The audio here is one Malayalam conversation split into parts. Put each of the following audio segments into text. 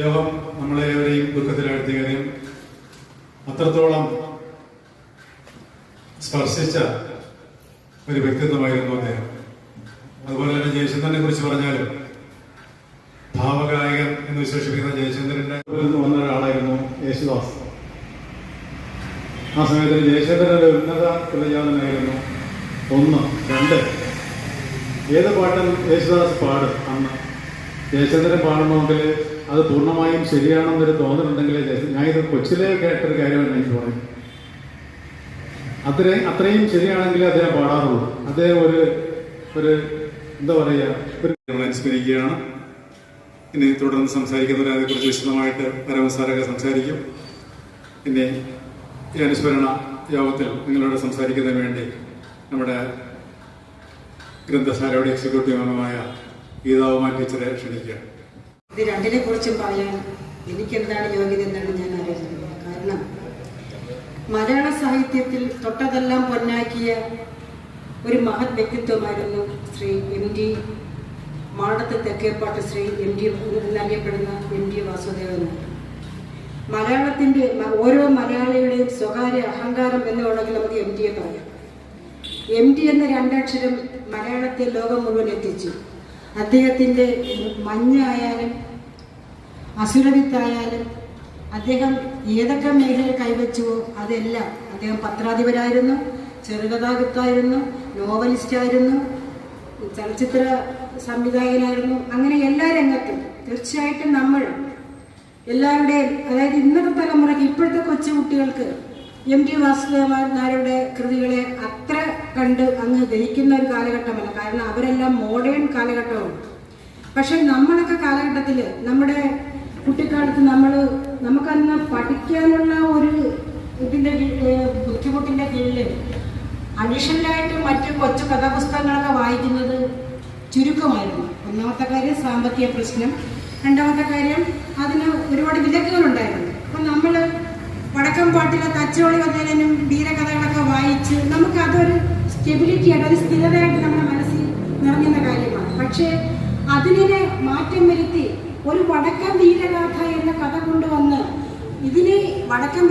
യോഗം നമ്മളേവരെയും ദുഃഖത്തിലാഴ്ത്തി കാര്യം അത്രത്തോളം സ്പർശിച്ച ഒരു വ്യക്തിത്വമായിരുന്നു അദ്ദേഹം. അതുപോലെ തന്നെ ജയചന്ദ്രനെ കുറിച്ച് പറഞ്ഞാലും ഭാവഗായകൻ എന്ന് വിശേഷിപ്പിക്കുന്ന ജയചന്ദ്രന്റെ വന്ന ഒരാളായിരുന്നു യേശുദാസ്. ആ സമയത്ത് ജയചന്ദ്രന്റെ ഉന്നത പ്രതിജാതനായിരുന്നു ഒന്ന് രണ്ട്. ഏത് പാട്ടും യേശുദാസ് പാടും അന്ന്. ജയചന്ദ്രൻ പാടണമെങ്കിൽ അത് പൂർണമായും ശരിയാണെന്നൊരു തോന്നലുണ്ടെങ്കിൽ ഞാനിത് കൊച്ചിലെ കേട്ടൊരു കാര്യമാണ് എനിക്ക് പറയും അത്രയും അത്രയും ശരിയാണെങ്കിൽ അദ്ദേഹം പാടാറുള്ളൂ. അദ്ദേഹം ഒരു ഒരു എന്താ പറയുക ഒരു അനുസ്മരിക്കുകയാണ്. ഇനി തുടർന്ന് സംസാരിക്കുന്നവർ അതേക്കുറിച്ച് വിശദമായിട്ട് പരമസാരൊക്കെ സംസാരിക്കും. പിന്നെ ഈ അനുസ്മരണ യോഗത്തിൽ നിങ്ങളോട് സംസാരിക്കുന്നതിന് വേണ്ടി നമ്മുടെ ഗ്രന്ഥശാലയുടെ എക്സിക്യൂട്ടീവ് അംഗമായ ഗീതാവുമായി ടീച്ചറെ ക്ഷണിക്കുകയാണ്. ഇത് രണ്ടിനെ കുറിച്ചും പറയാൻ എനിക്കെന്താണ് യോഗ്യത എന്നാണ് ഞാൻ ആലോചിക്കുന്നത് കാരണം മലയാള സാഹിത്യത്തിൽ തൊട്ടതെല്ലാം പൊന്നാക്കിയ ഒരു മഹത് വ്യക്തിത്വമായിരുന്നു Shri M D Madathu Thekkepattu Shri M D എന്നറിയപ്പെടുന്ന എം ഡി വാസുദേവൻ. മലയാളത്തിന്റെ ഓരോ മലയാളിയുടെയും സ്വകാര്യ അഹങ്കാരം എന്ന് വേണമെങ്കിൽ നമുക്ക് എം ഡിയെ പറയാം. എം ഡി എന്ന രണ്ടക്ഷരം മലയാളത്തെ ലോകം മുഴുവൻ എത്തിച്ചു. അദ്ദേഹത്തിന്റെ മഞ്ഞായാലും അസുരവിത്തായാലും അദ്ദേഹം ഏതൊക്കെ മേഖല കൈവച്ചുവോ അതെല്ലാം അദ്ദേഹം പത്രാധിപരായിരുന്നു ചെറുകഥാകൃത്തായിരുന്നു നോവലിസ്റ്റായിരുന്നു ചലച്ചിത്ര സംവിധായകനായിരുന്നു അങ്ങനെ എല്ലാ രംഗത്തും. തീർച്ചയായിട്ടും നമ്മൾ എല്ലാവരുടെയും അതായത് ഇന്നത്തെ തലമുറയ്ക്ക് ഇപ്പോഴത്തെ കൊച്ചു കുട്ടികൾക്ക് എം ടി വാസുദേവൻ നായരുടെ കൃതികളെ അത്ര കണ്ട് അങ്ങ് ദഹിക്കുന്ന ഒരു കാലഘട്ടമല്ല. കാരണം അവരെല്ലാം മോഡേൺ കാലഘട്ടമാണ്. പക്ഷെ നമ്മളൊക്കെ കാലഘട്ടത്തിൽ നമ്മുടെ കുട്ടിക്കാലത്ത് നമ്മൾ നമുക്കന്ന് പഠിക്കാനുള്ള ഒരു ഇതിന്റെ ബുദ്ധിമുട്ടിന്റെ കീഴിൽ അഡീഷണലായിട്ട് മറ്റ് കൊച്ചു കഥാപുസ്തകങ്ങളൊക്കെ വായിക്കുന്നത് ചുരുക്കമായിരുന്നു. ഒന്നാമത്തെ കാര്യം സാമ്പത്തിക പ്രശ്നം രണ്ടാമത്തെ കാര്യം അതിന് ഒരുപാട് വിലക്കുകളുണ്ടായിരുന്നു. അപ്പം നമ്മൾ വടക്കം പാട്ടിലെ തച്ചോളി വന്നതിനും വീരകഥകളൊക്കെ വായിച്ച് നമുക്ക് അതൊരു സ്റ്റെബിലിറ്റി ആയിട്ട് ഒരു സ്ഥിരതയായിട്ട് നമ്മുടെ മനസ്സിൽ നിറഞ്ഞുന്ന കാര്യമാണ്. പക്ഷേ അതിനെ മാറ്റം വരുത്തി ഒരു വടക്കൻ വീരഗാഥ എന്ന കഥ കൊണ്ടുവന്ന് ഇതിനെ വടക്കൻ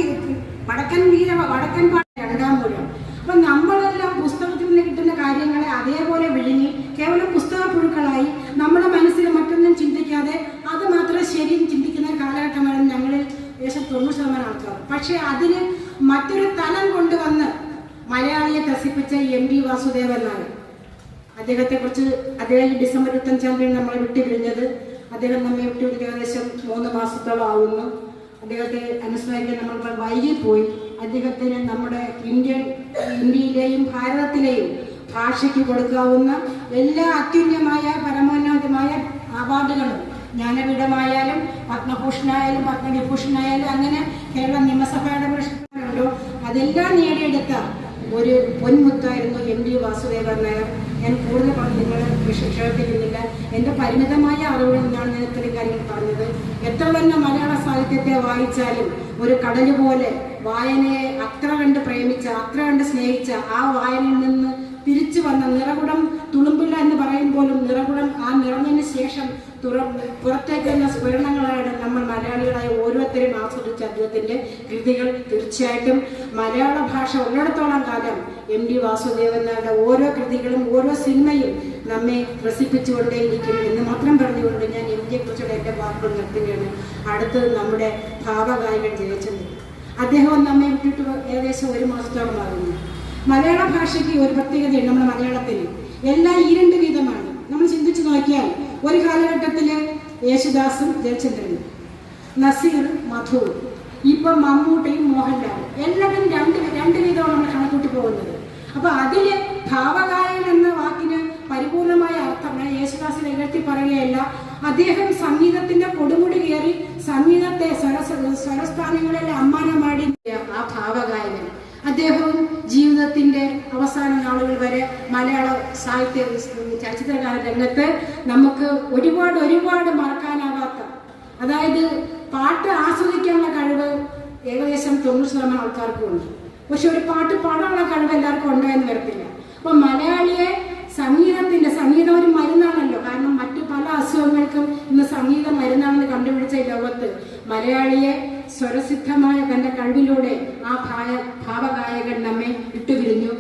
വടക്കൻ വീര വടക്കൻ പാട്ട് മൂലം അപ്പൊ നമ്മളെല്ലാം പുസ്തകത്തിൽ നിന്ന് കിട്ടുന്ന കാര്യങ്ങളെ അതേപോലെ വിഴുങ്ങി കേവലം പുസ്തക പുഴുക്കളായി നമ്മുടെ മനസ്സിൽ മറ്റൊന്നും ചിന്തിക്കാതെ അത് മാത്രം ശരിയും ചിന്തിക്കുന്ന കാലഘട്ടമാണ് ഞങ്ങളിൽ ഏകദേശം തൊണ്ണൂറ് ശതമാനം ആൾക്കാർ പക്ഷെ അതിന് മറ്റൊരു തലം കൊണ്ടുവന്ന് മലയാളിയെ ത്രസിപ്പിച്ച എം വി വാസുദേവൻ നായർ അദ്ദേഹത്തെ കുറിച്ച് അദ്ദേഹം ഡിസംബർ ഇരുപത്തഞ്ചാം തീയതി നമ്മളെ വിട്ടു പിരിഞ്ഞത് അദ്ദേഹം നമ്മെ വിട്ടു പിരിഞ്ഞ് ഏകദേശം മൂന്ന് മാസത്തോളം ആവുന്നു അദ്ദേഹത്തെ അനുസ്മരിക്കാൻ നമ്മൾ വൈകിപ്പോയി. അദ്ദേഹത്തിന് നമ്മുടെ ഇന്ത്യൻ ഇന്ത്യയിലെയും ഭാരതത്തിലെയും ഭാഷയ്ക്ക് കൊടുക്കാവുന്ന എല്ലാ അത്യുന്നതമായ പരമോന്നതമായ അവാർഡുകളും ജ്ഞാനപീഠമായാലും പത്മഭൂഷണായാലും പത്മവിഭൂഷണായാലും അങ്ങനെ കേരള നിയമസഭയുടെ പുരസ്കാരമുണ്ടോ അതെല്ലാം നേടിയെടുത്ത ഒരു പൊൻമുത്തായിരുന്നു എം ഡി വാസുദേവൻ നായർ. ഞാൻ കൂടുതൽ പറഞ്ഞു നിങ്ങൾ വിശേഷിക്കുന്നില്ല എന്റെ പരിമിതമായ അറിവിൽ നിന്നാണ് ഞാൻ ഇത്രയും കാര്യങ്ങൾ പറഞ്ഞത്. എത്ര തന്നെ മലയാള സാഹിത്യത്തെ വായിച്ചാലും ഒരു കടൽ പോലെ വായനയെ അത്ര കണ്ട് പ്രേമിച്ച അത്ര കണ്ട് സ്നേഹിച്ച ആ വായനയിൽ നിന്ന് തിരിച്ചു വന്ന നിറകുടം തുളുമ്പില്ല എന്ന് പറയും പോലും നിറകുടം ആ നിറഞ്ഞതിന് ശേഷം തുറ പുറത്തേക്ക് വന്ന സ്ഫുരണങ്ങളാണ് നമ്മൾ മലയാളികളായ ഓരോരുത്തരും ആസ്വദിച്ച അദ്ദേഹത്തിന്റെ കൃതികൾ. തീർച്ചയായിട്ടും മലയാള ഭാഷ ഉള്ളിടത്തോളം കാലം എം ഡി വാസുദേവൻ നായരുടെ ഓരോ കൃതികളും ഓരോ സിനിമയും നമ്മെ രസിപ്പിച്ചുകൊണ്ടേയിരിക്കും എന്ന് മാത്രം പറഞ്ഞുകൊണ്ട് ഞാൻ എം ഡിയെ കുറിച്ചുള്ള എന്റെ വാക്കുകൾ നിർത്തുകയാണ്. അടുത്തത് നമ്മുടെ ഭാവഗായകൻ ജയചന്ദ്രൻ. അദ്ദേഹം നമ്മെ വിട്ടിട്ട് ഏകദേശം ഒരു മാസത്തോളമാകുന്നു മലയാള ഭാഷയ്ക്ക് ഒരു പ്രത്യേകതയുണ്ട് നമ്മുടെ മലയാളത്തിൽ. എല്ലാം ഈ രണ്ട് വീതമാണ് നമ്മൾ ചിന്തിച്ചു നോക്കിയാൽ ഒരു കാലഘട്ടത്തിൽ യേശുദാസും ജയചന്ദ്രനും നസീർ മധു ഇപ്പം മമ്മൂട്ടിയും മോഹൻലാലും. എല്ലാവരും രണ്ട് രണ്ട് വീതമാണ് നമ്മൾ കണക്കൂട്ടി പോകുന്നത്. അപ്പൊ അതിൽ ഭാവഗായൻ എന്ന വാക്കിന് പരിപൂർണമായ അർത്ഥം ഞാൻ യേശുദാസിനെ നികഴ്ത്തി പറയുകയല്ല. അദ്ദേഹം സംഗീതത്തിന്റെ കൊടുമുടി കയറി സംഗീതത്തെ സ്വര സ്വരസ്ഥാനങ്ങളിൽ അമ്മാനമാടി ആ ഭാവഗായകൻ. അദ്ദേഹവും ജീവിതത്തിന്റെ അവസാന നാളുകൾ വരെ മലയാള സാഹിത്യ ചലച്ചിത്രകാര രംഗത്ത് നമുക്ക് ഒരുപാട് ഒരുപാട് മറക്കാനാവാത്ത അതായത് പാട്ട് ആസ്വദിക്കാനുള്ള കഴിവ് ഏകദേശം തൊണ്ണൂറ് ശതമാനം ആൾക്കാർക്കും ഉണ്ട്. പക്ഷെ ഒരു പാട്ട് പാടാനുള്ള കഴിവ് എല്ലാവർക്കും ഉണ്ടോ എന്ന് വരത്തില്ല. അപ്പൊ മലയാളിയെ സംഗീതത്തിന്റെ സംഗീതം ഒരു മരുന്നാണല്ലോ. കാരണം മറ്റു പല അസുഖങ്ങൾക്കും ഇന്ന് സംഗീതം മരുന്നാണെന്ന് കണ്ടുപിടിച്ച ലോകത്ത് മലയാളിയെ സ്വരസിദ്ധമായ തന്റെ കഴിവിലൂടെ ആ ഭായ ഭാവഗായകൻ നമ്മെ വിട്ടുപിരിഞ്ഞു.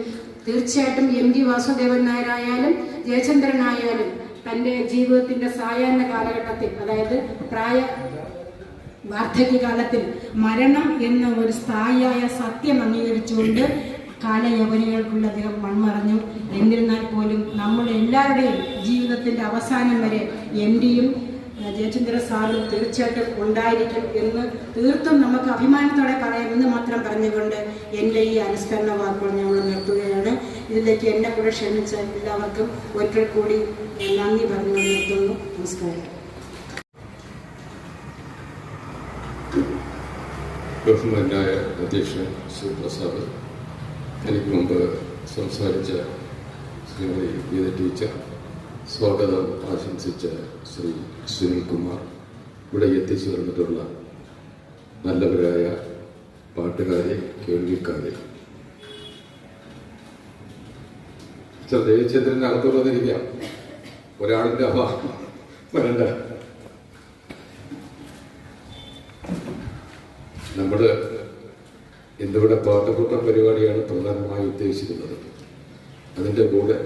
തീർച്ചയായിട്ടും എം ജി വാസുദേവൻ നായരായാലും ജയചന്ദ്രനായാലും തന്റെ ജീവിതത്തിന്റെ സായാഹ്ന കാലഘട്ടത്തിൽ അതായത് പ്രായ വാർദ്ധക്യകാലത്തിൽ മരണം എന്ന ഒരു സ്ഥായിയായ സത്യം അംഗീകരിച്ചുകൊണ്ട് കാലയവനികൾക്കുള്ള അദ്ദേഹം മൺമറഞ്ഞു. എന്നിരുന്നാൽ പോലും നമ്മുടെ എല്ലാവരുടെയും ജീവിതത്തിന്റെ അവസാനം വരെ എം ഡിയും ജയചന്ദ്ര സാറും തീർച്ചയായിട്ടും ഉണ്ടായിരിക്കും എന്ന് തീർത്തും നമുക്ക് അഭിമാനത്തോടെ പറയാമെന്ന് മാത്രം പറഞ്ഞുകൊണ്ട് എന്റെ ഈ അനുസ്മരണ വാക്കുകൾ ഞങ്ങൾ നിർത്തുകയാണ്. ഇതിലേക്ക് എന്നെ കൂടെ ക്ഷണിച്ച എല്ലാവർക്കും ഒരിക്കൽ കൂടി നന്ദി പറഞ്ഞു നിർത്തുന്നു. നമസ്കാരം. ബഹുമാനായ അധ്യക്ഷൻ ശ്രീ പ്രസാദ് എനിക്ക് മുമ്പ് സംസാരിച്ച ശ്രീമതി ഗീത ടീച്ചർ സ്വാഗതം. ആശംസിച്ച ശ്രീ സുനിൽ കുമാർ ഇവിടെ എത്തിച്ചേർന്നിട്ടുള്ള നല്ലവരായ പാട്ടുകാരെ കേൾവിക്കാരെ. ദേവചന്ദ്രൻ അകത്തുള്ളതിരിക്കാം ഒരാളിന്റെ അഭാവം വരണ്ട. നമ്മുടെ ഇന്നിവിടെ പാട്ടുകൂട്ടം പരിപാടിയാണ് പ്രധാനമായി ഉദ്ദേശിക്കുന്നത്. അതിന്റെ കൂടെ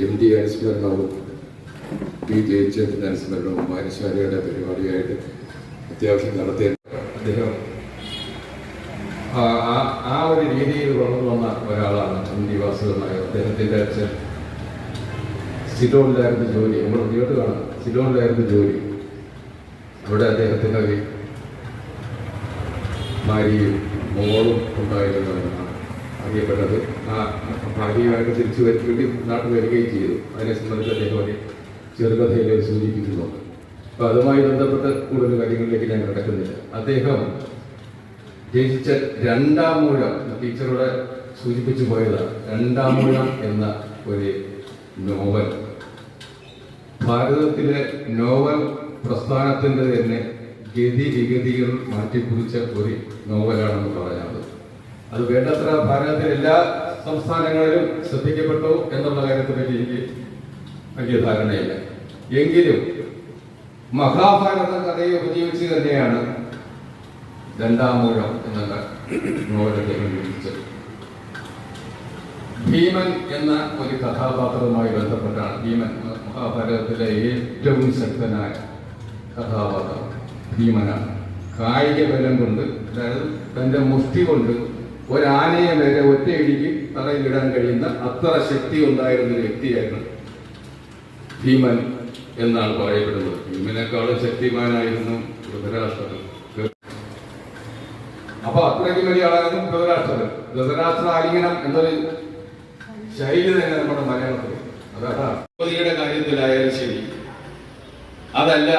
എം ഡി അനുസ്മരണവും പി ജയചന്ദ്രൻ അനുസ്മരണവും വായനശാലയുടെ പരിപാടിയായിട്ട് അത്യാവശ്യം നടത്തിയ അദ്ദേഹം ആ ഒരു രീതിയിൽ വളർന്നു വന്ന ഒരാളാണ് എം ഡി വാസുദേവൻ അദ്ദേഹത്തിന്റെ അച്ഛൻ സിലോണിലായിരുന്നു ജോലി. നമ്മൾ കേട്ട് കാണാം. സിലോണിലായിരുന്നു ജോലി. അവിടെ അദ്ദേഹത്തിന്റെ ഭാര്യയും മോളും ഉണ്ടായിരുന്നവരാണ്. അറിയപ്പെട്ടത്. ആ ഭാര്യയുമായിട്ട് തിരിച്ചു വരുത്തി നാട്ടിൽ വരികയും ചെയ്തു. അതിനെ സംബന്ധിച്ച് അദ്ദേഹം ഒരു ചെറുകഥയിൽ സൂചിപ്പിക്കുന്നുണ്ട് അപ്പൊ അതുമായി ബന്ധപ്പെട്ട കൂടുതൽ കാര്യങ്ങളിലേക്ക് ഞാൻ കിടക്കുന്നില്ല. അദ്ദേഹം രചിച്ച രണ്ടാം മൂഴം ടീച്ചറുടെ സൂചിപ്പിച്ചു പോയതാണ് രണ്ടാം മൂഴം എന്ന ഒരു നോവൽ. ഭാരതത്തിലെ നോവൽ പ്രസ്ഥാനത്തിന്റെ തന്നെ ഗതി വിഗതികൾ മാറ്റിക്കുറിച്ച ഒരു നോവലാണെന്ന് പറയാറ് അത് വേണ്ടത്ര ഭാരതത്തിലെ എല്ലാ സംസ്ഥാനങ്ങളിലും ശ്രദ്ധിക്കപ്പെട്ടു എന്നുള്ള കാര്യത്തെപ്പറ്റി എനിക്ക് വലിയ ധാരണയില്ല. എങ്കിലും മഹാഭാരത കഥയെ ഉപജീവിച്ച് തന്നെയാണ് രണ്ടാം മൂഴം എന്നുള്ള നോവലത്തെ ഉപയോഗിച്ചത് ഭീമൻ എന്ന ഒരു കഥാപാത്രവുമായി ബന്ധപ്പെട്ടാണ് ഭീമൻ മഹാഭാരതത്തിലെ ഏറ്റവും ശക്തനായ കഥാപാത്രം ഭീമനാണ്. കായിക ബലം കൊണ്ട് അതായത് തന്റെ മുഷ്ടി കൊണ്ട് ഒരാനയെ വരെ ഒറ്റയിടിക്ക് തറയിലിടാൻ കഴിയുന്ന അത്ര ശക്തി ഉണ്ടായിരുന്ന ഒരു വ്യക്തിയായിരുന്നു ഭീമൻ എന്നാണ് പറയപ്പെടുന്നത്. ഭീമനേക്കാളും ശക്തിമാനായിരുന്നു ധൃതരാഷ്ട്രൻ. അപ്പൊ അത്രയ്ക്ക് വലിയ ആളായിരുന്നു ധൃതരാഷ്ട്രൻ. ധൃതരാഷ്ട്ര ആലിംഗനം എന്നൊരു ശൈലി തന്നെ നമ്മുടെ മലയാളത്തിൽ. അതാണ് കാര്യത്തിലായാലും ശരി. അതല്ല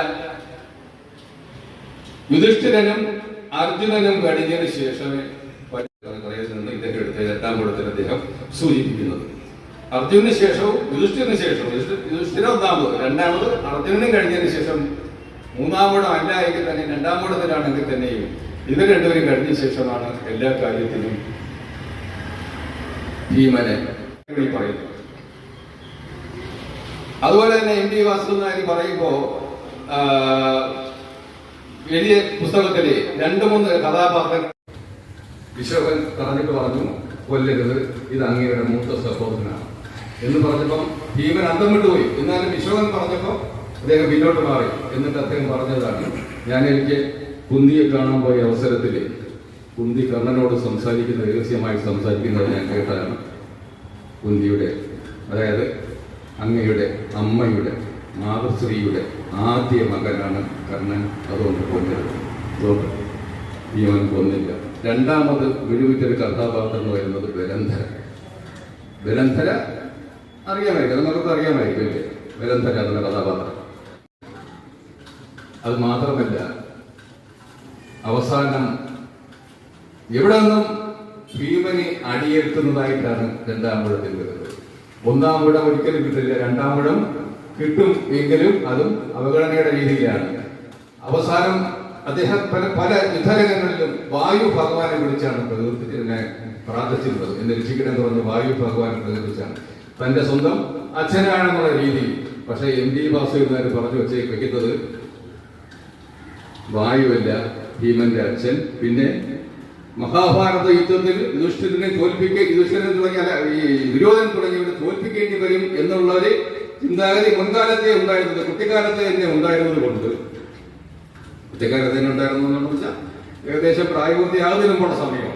യുധിഷ്ഠിരനും അർജുനനും കഴിഞ്ഞതിന് ശേഷമേ എട്ടാം കൂടത്തിൽ അദ്ദേഹം സൂചിപ്പിക്കുന്നത്. അർജുനന് ശേഷവും യുധിഷ്ഠിരന് ശേഷവും യുധിഷ്ഠി- യുധിഷ്ഠിര ഒന്നാമത് രണ്ടാമത് അർജുനനും കഴിഞ്ഞതിന് ശേഷം മൂന്നാമൂടം അല്ല എങ്കിൽ തന്നെ രണ്ടാമൂടത്തിലാണെങ്കിൽ തന്നെയും ഇവർ രണ്ടുപേരും കഴിഞ്ഞ ശേഷമാണ് എല്ലാ കാര്യത്തിലും ഭീമനെ പറയുന്നത്. അതുപോലെ തന്നെ എം ടി വാസുദേവൻ പറയുമ്പോ വലിയ പുസ്തകത്തിലെ രണ്ടു മൂന്ന് കഥാപാത്രങ്ങൾ വിശ്വകൻ പറഞ്ഞിട്ട് പറഞ്ഞു. കൊല്ലരുത്. ഇത് അങ്ങയുടെ മൂത്ത സഹോദരനാണ്. എന്ന് പറഞ്ഞപ്പം ഭീമൻ അന്തം വിട്ടുപോയി എന്നാലും വിശ്വകൻ പറഞ്ഞപ്പോൾ അദ്ദേഹം പിന്നോട്ട് മാറി. എന്നിട്ട് അദ്ദേഹം പറഞ്ഞതാണ് ഞാൻ എനിക്ക് കുന്തിയെ കാണാൻ പോയ അവസരത്തിൽ കുന്തി കർണനോട് സംസാരിക്കുന്ന രഹസ്യമായി സംസാരിക്കുന്നത് ഞാൻ കേട്ടതാണ്. കുന്തിയുടെ അതായത് അങ്ങയുടെ അമ്മയുടെ മാതൃശ്രീയുടെ ആദ്യ മകനാണ് കർണൻ അതുകൊണ്ട് കൊല്ലരുത്. അതുകൊണ്ട് ഭീമൻ കൊന്നില്ല. രണ്ടാമത് വിടുവിറ്റൊരു കഥാപാത്രം എന്ന് പറയുന്നത് ബലന്ധര. ബലന്ധര അറിയാമായിരിക്കും നമുക്ക് അറിയാമായിരിക്കും അല്ലേ? ബലന്ധര എന്ന കഥാപാത്രം. അത് മാത്രമല്ല അവസാനം എവിടെ നിന്നും ഭീമനെ അടിയേൽക്കുന്നതായിട്ടാണ് രണ്ടാം മുഴത്തിൽ വരുന്നത്. ഒന്നാം മുഴം ഒരിക്കലും കിട്ടില്ല രണ്ടാം മുഴം കിട്ടും എങ്കിലും അതും അവഗണനയുടെ രീതിയിലാണ്. അവസാനം അദ്ദേഹം പല പല യുദ്ധരംഗങ്ങളിലും വായു ഭഗവാനെ വിളിച്ചാണ് പ്രകൃതിനെ പ്രാർത്ഥിച്ചിരുന്നത് എന്റെ രക്ഷിക്കണം പറഞ്ഞ് വായു ഭഗവാനെ പ്രകൃതിച്ചാണ് തന്റെ സ്വന്തം അച്ഛനാണെന്നുള്ള രീതിയിൽ. പക്ഷെ എം ഡി വാസുദേവനാർ പറഞ്ഞു വെച്ച് വെക്കുന്നത് വായുവല്ല ഭീമന്റെ അച്ഛൻ. പിന്നെ മഹാഭാരത യുദ്ധത്തിൽ യുധിഷ്ഠിരനെ തോൽപ്പിക്കുക യുധിഷ്ഠിരൻ തുടങ്ങിയ ഈ ദുര്യോധനൻ തുടങ്ങിയവരെ തോൽപ്പിക്കേണ്ടി വരും എന്നുള്ള ഒരു ചിന്താഗതി മുൻകാലത്തെ ഉണ്ടായിരുന്നത് കുട്ടിക്കാലത്തെ തന്നെ ഉണ്ടായിരുന്നത് കൊണ്ട് കുട്ടിക്കാലത്ത് തന്നെ ഉണ്ടായിരുന്നു എന്ന് വിളിച്ചാൽ ഏകദേശം പ്രായപൂർത്തിയാകുന്നതിനും പോണ സമയം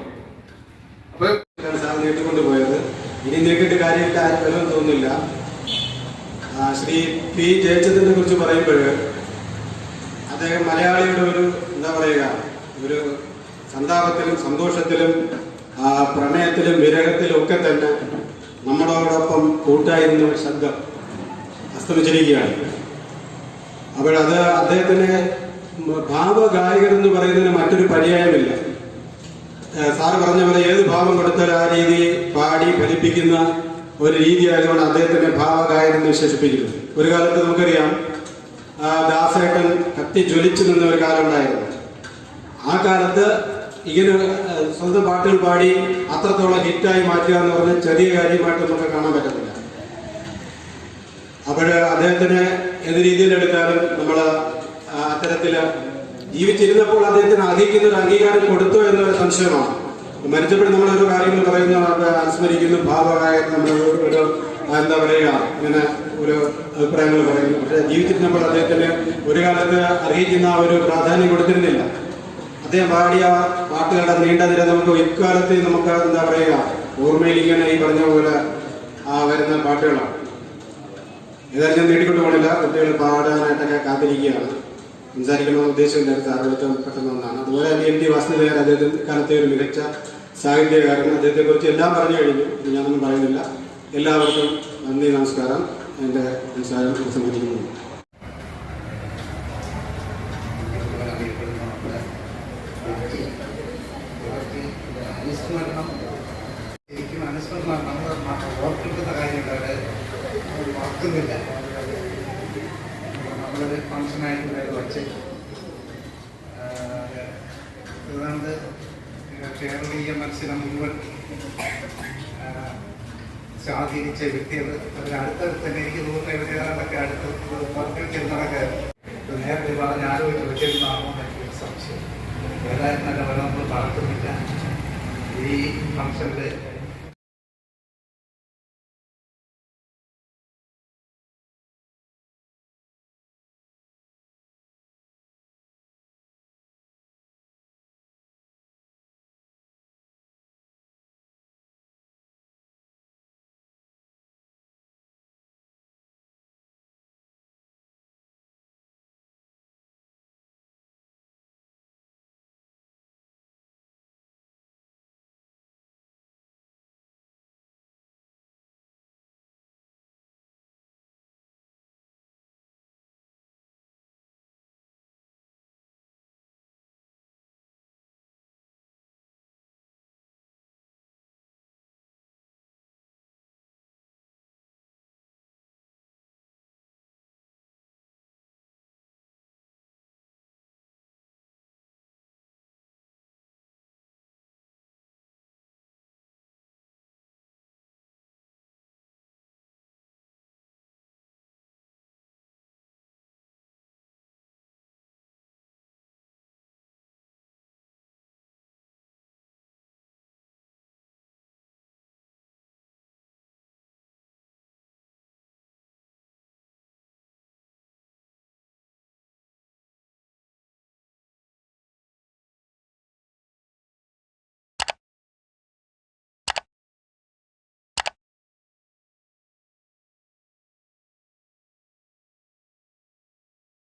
അപ്പൊ സാർ നീട്ടിക്കൊണ്ട് പോയത് ഇനി നീട്ടിട്ട് കാര്യമായിട്ട് ആരും തോന്നുന്നില്ല. ശ്രീ പി ജയചന്ദ്രനെ കുറിച്ച് പറയുമ്പോൾ അദ്ദേഹം മലയാളിയുടെ ഒരു എന്താ പറയുക ഒരു സന്താപത്തിലും സന്തോഷത്തിലും പ്രണയത്തിലും വിരഹത്തിലും ഒക്കെ തന്നെ നമ്മളോടൊപ്പം കൂട്ടായിരുന്ന ഒരു ശബ്ദം അസ്തമിച്ചിരിക്കുകയാണ്. അപ്പോഴത് അദ്ദേഹത്തിന് ഭാവഗായകർ എന്ന് പറയുന്നതിന് മറ്റൊരു പര്യായമില്ല. സാറ് പറഞ്ഞ പോലെ ഏത് ഭാവം കൊടുത്താൽ ആ രീതി പാടി ഫലിപ്പിക്കുന്ന ഒരു രീതി ആയതുകൊണ്ട് അദ്ദേഹത്തിന്റെ ഭാവഗായകൻ എന്ന് വിശേഷിപ്പിക്കുന്നത് ഒരു കാലത്ത് നമുക്കറിയാം ദാസേട്ടൻ കത്തി ജ്വലിച്ചു നിന്ന ഒരു കാലം ഉണ്ടായിരുന്നു. ആ കാലത്ത് ഇങ്ങനെ സ്വന്തം പാട്ടുകൾ പാടി അത്രത്തോളം ഹിറ്റായി മാറ്റുക എന്ന് പറഞ്ഞ ചെറിയ കാര്യമായിട്ട് നമുക്ക് കാണാൻ പറ്റത്തില്ല. അപ്പോൾ അദ്ദേഹത്തിന് ഏത് രീതിയിലെടുത്താലും നമ്മൾ അത്തരത്തിൽ ജീവിച്ചിരുന്നപ്പോൾ അദ്ദേഹത്തിന് അർഹിക്കുന്ന ഒരു അംഗീകാരം കൊടുത്തോ എന്നൊരു സംശയമാണ്. മരിച്ചപ്പോൾ നമ്മളൊരു കാര്യങ്ങൾ പറയുന്നു അനുസ്മരിക്കുന്നു ഭാവകായ നമ്മൾ ഒരു എന്താ പറയുക ഇങ്ങനെ ഒരു അഭിപ്രായങ്ങൾ പറയുന്നു. പക്ഷേ ജീവിച്ചിരുന്നപ്പോൾ അദ്ദേഹത്തിന് ഒരു കാലത്ത് അർഹിക്കുന്ന ഒരു പ്രാധാന്യം കൊടുത്തിരുന്നില്ല. അദ്ദേഹം പാടിയ പാട്ടുകളുടെ നീണ്ട നിര നമുക്ക് ഇക്കാലത്ത് നമുക്ക് എന്താ പറയുക ഓർമ്മയിൽ ഇങ്ങനെ ഈ പറഞ്ഞ പോലെ ആ വരുന്ന പാട്ടുകളാണ്. ഏതായാലും ഞാൻ നീട്ടിക്കൊണ്ട് പോകണില്ല കുട്ടികൾ പാടാനായിട്ടൊക്കെ കാത്തിരിക്കുകയാണ്. സംസാരിക്കണമെന്ന് ഉദ്ദേശം നേരത്തെ അറിവിട്ട് പെട്ടെന്ന് ഒന്നാണ് അതുപോലെ തന്നെ എം ടി വാസുദേവൻ അദ്ദേഹത്തിന് കാലത്തെ ഒരു മികച്ച സാഹിത്യകാരൻ. അദ്ദേഹത്തെക്കുറിച്ച് എല്ലാം പറഞ്ഞു കഴിഞ്ഞു. ഞാനൊന്നും പറയുന്നില്ല. എല്ലാവർക്കും നന്ദി നമസ്കാരം. എന്റെ സംസാരം ഉപസംഹരിക്കുന്നു അനുസ്മരണം ശരിക്കും അനുസ്മരണം നമ്മൾ ഓർക്കേണ്ടുന്ന കാര്യങ്ങൾ അവർ ഓർക്കുന്നില്ല നമ്മളൊരു ഫംഗ്ഷനായിട്ട് ഇവിടെ വച്ച് ഏതാണ്ട് മത്സരം മുഴുവൻ സ്വാധീനിച്ച വ്യക്തികൾ അവർ അടുത്തടുത്ത് തന്നെ എനിക്ക് തോന്നുന്നു ഇവരേതാണ്ടൊക്കെ അടുത്ത് വർക്കിച്ചിരുന്നതൊക്കെ നേരത്തെ പറഞ്ഞ് ആലോചിച്ച് വെച്ചിരുന്നാണോ എനിക്ക് സംശയം. ഏതായാലും നല്ല നമ്മൾ പറക്കുന്നില്ല ഈ ഫംഗ്ഷനിൽ